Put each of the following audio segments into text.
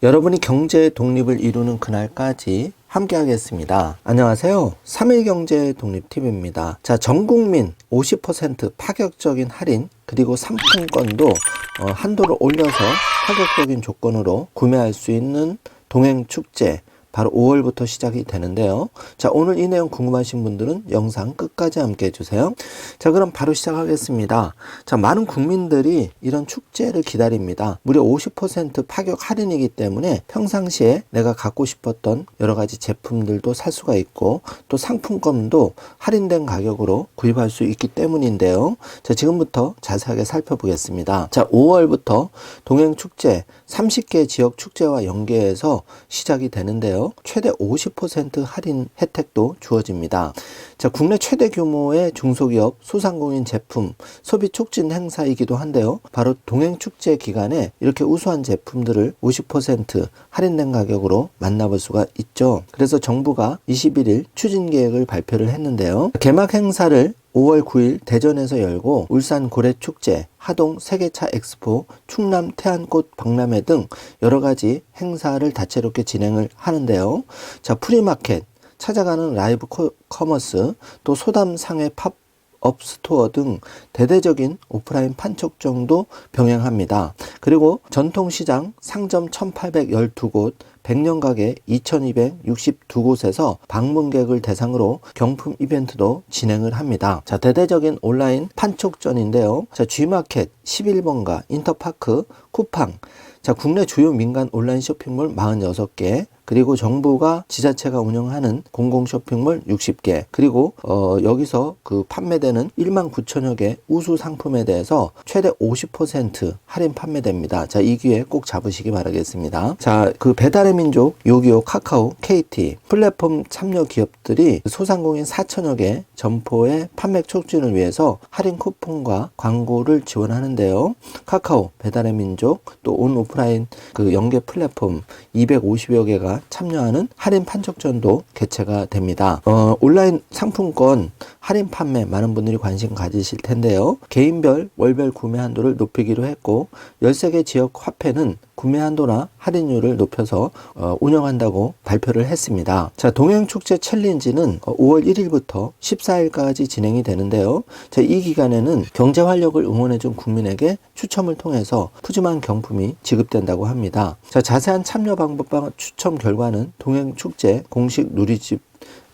여러분이 경제 독립을 이루는 그날까지 함께 하겠습니다. 안녕하세요. 3일 경제 독립TV입니다. 자, 전 국민 50% 파격적인 할인 그리고 상품권도 어, 한도를 올려서 파격적인 조건으로 구매할 수 있는 동행 축제 바로 5월부터 시작이 되는데요. 자, 오늘 이 내용 궁금하신 분들은 영상 끝까지 함께 해주세요. 자, 그럼 바로 시작하겠습니다. 자, 많은 국민들이 이런 축제를 기다립니다. 무려 50% 파격 할인이기 때문에 평상시에 내가 갖고 싶었던 여러 가지 제품들도 살 수가 있고 또 상품권도 할인된 가격으로 구입할 수 있기 때문인데요. 자, 지금부터 자세하게 살펴보겠습니다. 자, 5월부터 동행축제 30개 지역 축제와 연계해서 시작이 되는데요. 최대 50% 할인 혜택도 주어집니다. 자, 국내 최대 규모의 중소기업 소상공인 제품 소비 촉진 행사이기도 한데요. 바로 동행 축제 기간에 이렇게 우수한 제품들을 50% 할인된 가격으로 만나볼 수가 있죠. 그래서 정부가 21일 추진 계획을 발표를 했는데요. 개막 행사를 5월 9일 대전에서 열고 울산 고래축제, 하동 세계차 엑스포, 충남 태안꽃 박람회 등 여러 가지 행사를 다채롭게 진행을 하는데요. 자, 프리마켓, 찾아가는 라이브 코, 커머스, 또 소담 상해 팝업 스토어 등 대대적인 오프라인 판촉정도 병행합니다. 그리고 전통시장 상점 1812곳, 100년 가게 2262곳에서 방문객을 대상으로 경품 이벤트도 진행을 합니다. 자, 대대적인 온라인 판촉전인데요. 자, G마켓 11번가, 인터파크, 쿠팡, 자, 국내 주요 민간 온라인 쇼핑몰 46개, 그리고 정부가 지자체가 운영하는 공공 쇼핑몰 60개, 그리고 어, 여기서 그 판매되는 1만 9천여 개 우수 상품에 대해서 최대 50% 할인 판매됩니다. 자, 이 기회 꼭 잡으시기 바라겠습니다. 자, 그 배달의 민족, 요기요, 카카오, KT 플랫폼 참여 기업들이 소상공인 4천여 개 점포의 판매 촉진을 위해서 할인 쿠폰과 광고를 지원하는데요. 카카오, 배달의 민족, 또 온 오프라인 그 연계 플랫폼 250여 개가 참여하는 할인 판촉전도 개최가 됩니다. 어, 온라인 상품권 할인 판매 많은 분들이 관심 가지실 텐데요. 개인별 월별 구매 한도를 높이기로 했고 13개 지역 화폐는 구매 한도나 할인율을 높여서 어, 운영한다고 발표를 했습니다. 자, 동행축제 챌린지는 5월 1일부터 14일까지 진행이 되는데요. 자, 이 기간에는 경제 활력을 응원해준 국민에게 추첨을 통해서 푸짐한 경품이 지급된다고 합니다. 자, 자세한 참여 방법과 추첨 결과 는 동행축제 공식 누리집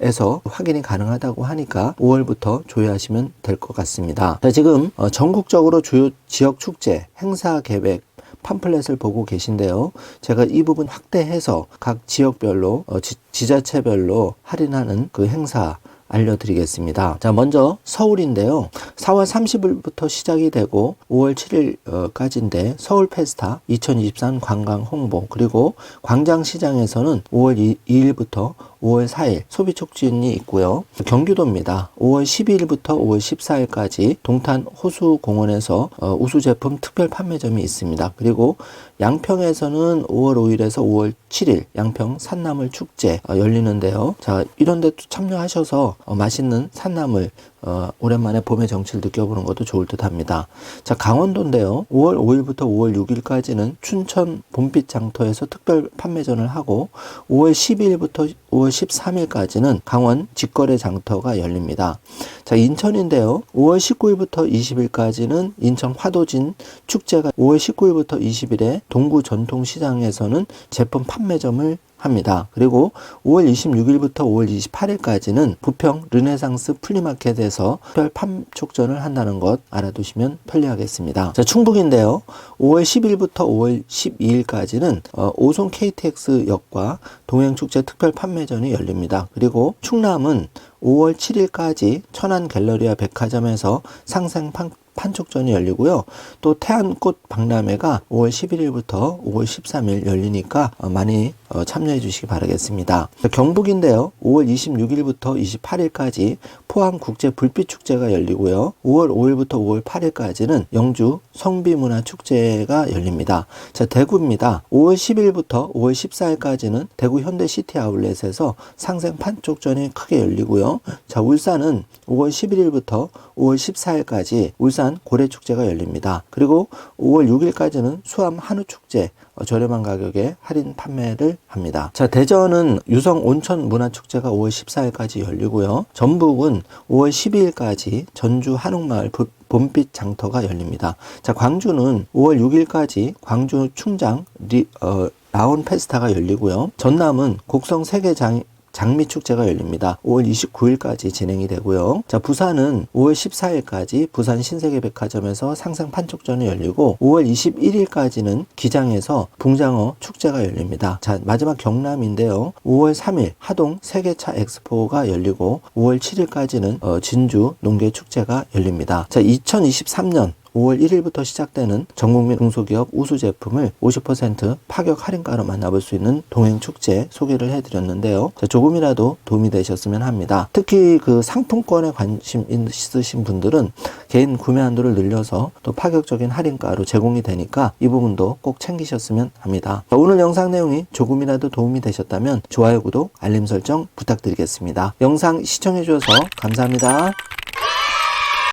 에서 확인이 가능하다고 하니까 5월부터 조회하시면 될 것 같습니다. 자, 지금 어, 전국적으로 주요 지역 축제 행사 계획 팜플렛을 보고 계신데요. 제가 이 부분 확대해서 각 지역별로 어, 지, 지자체별로 할인하는 그 행사 알려드리겠습니다. 자, 먼저 서울인데요. 4월 30일부터 시작이 되고 5월 7일까지인데 서울 페스타 2023 관광 홍보 그리고 광장시장에서는 5월 2일부터 5월 4일 소비 촉진이 있고요. 경기도입니다. 5월 12일부터 5월 14일까지 동탄 호수공원에서 어, 우수 제품 특별 판매점이 있습니다. 그리고 양평에서는 5월 5일에서 5월 7일 양평 산나물 축제 어, 열리는데요. 자, 이런 데 참여하셔서 어, 맛있는 산나물 어, 오랜만에 봄의 정치를 느껴보는 것도 좋을 듯 합니다. 자, 강원도인데요. 5월 5일부터 5월 6일까지는 춘천 봄빛 장터에서 특별 판매전을 하고 5월 12일부터 5월 13일까지는 강원 직거래 장터가 열립니다. 자, 인천인데요. 5월 19일부터 20일까지는 인천 화도진 축제가 5월 19일부터 20일에 동구 전통시장에서는 제품 판매점을 합니다. 그리고 5월 26일부터 5월 28일까지는 부평 르네상스 플리마켓에서 특별 판촉전을 한다는 것 알아두시면 편리하겠습니다. 자, 충북인데요. 5월 10일부터 5월 12일까지는 어, 오송 KTX역과 동행축제 특별 판매전이 열립니다. 그리고 충남은 5월 7일까지 천안 갤러리아 백화점에서 상생 판, 판촉전이 열리고요. 또 태안꽃 박람회가 5월 11일부터 5월 13일 열리니까 어, 많이 어, 참여해 주시기 바라겠습니다. 경북인데요. 5월 26일부터 28일까지 포항 국제 불빛 축제가 열리고요. 5월 5일부터 5월 8일까지는 영주 성비문화 축제가 열립니다. 자, 대구입니다. 5월 10일부터 5월 14일까지는 대구 현대 시티 아울렛에서 상생 판촉전이 크게 열리고요. 자, 울산은 5월 11일부터 5월 14일까지 울산 고래 축제가 열립니다. 그리고 5월 6일까지는 수암 한우 축제 어, 저렴한 가격에 할인 판매를 합니다. 자, 대전은 유성 온천 문화축제가 5월 14일까지 열리고요. 전북은 5월 12일까지 전주 한옥마을 부- 봄빛 장터가 열립니다. 자, 광주는 5월 6일까지 광주 충장 리, 어, 라온 페스타가 열리고요. 전남은 곡성 세계장 장미 축제가 열립니다. 5월 29일까지 진행이 되고요. 자, 부산은 5월 14일까지 부산 신세계 백화점에서 상상 판촉전이 열리고 5월 21일까지는 기장에서 붕장어 축제가 열립니다. 자, 마지막 경남인데요. 5월 3일 하동 세계차 엑스포가 열리고 5월 7일까지는 어, 진주 농계 축제가 열립니다. 자, 2023년 5월 1일부터 시작되는 전국민 중소기업 우수 제품을 50% 파격 할인가로 만나볼 수 있는 동행 축제 소개를 해드렸는데요. 자, 조금이라도 도움이 되셨으면 합니다. 특히 그 상품권에 관심 있으신 분들은 개인 구매 한도를 늘려서 또 파격적인 할인가로 제공이 되니까 이 부분도 꼭 챙기셨으면 합니다. 자, 오늘 영상 내용이 조금이라도 도움이 되셨다면 좋아요, 구독, 알림 설정 부탁드리겠습니다. 영상 시청해 주셔서 감사합니다.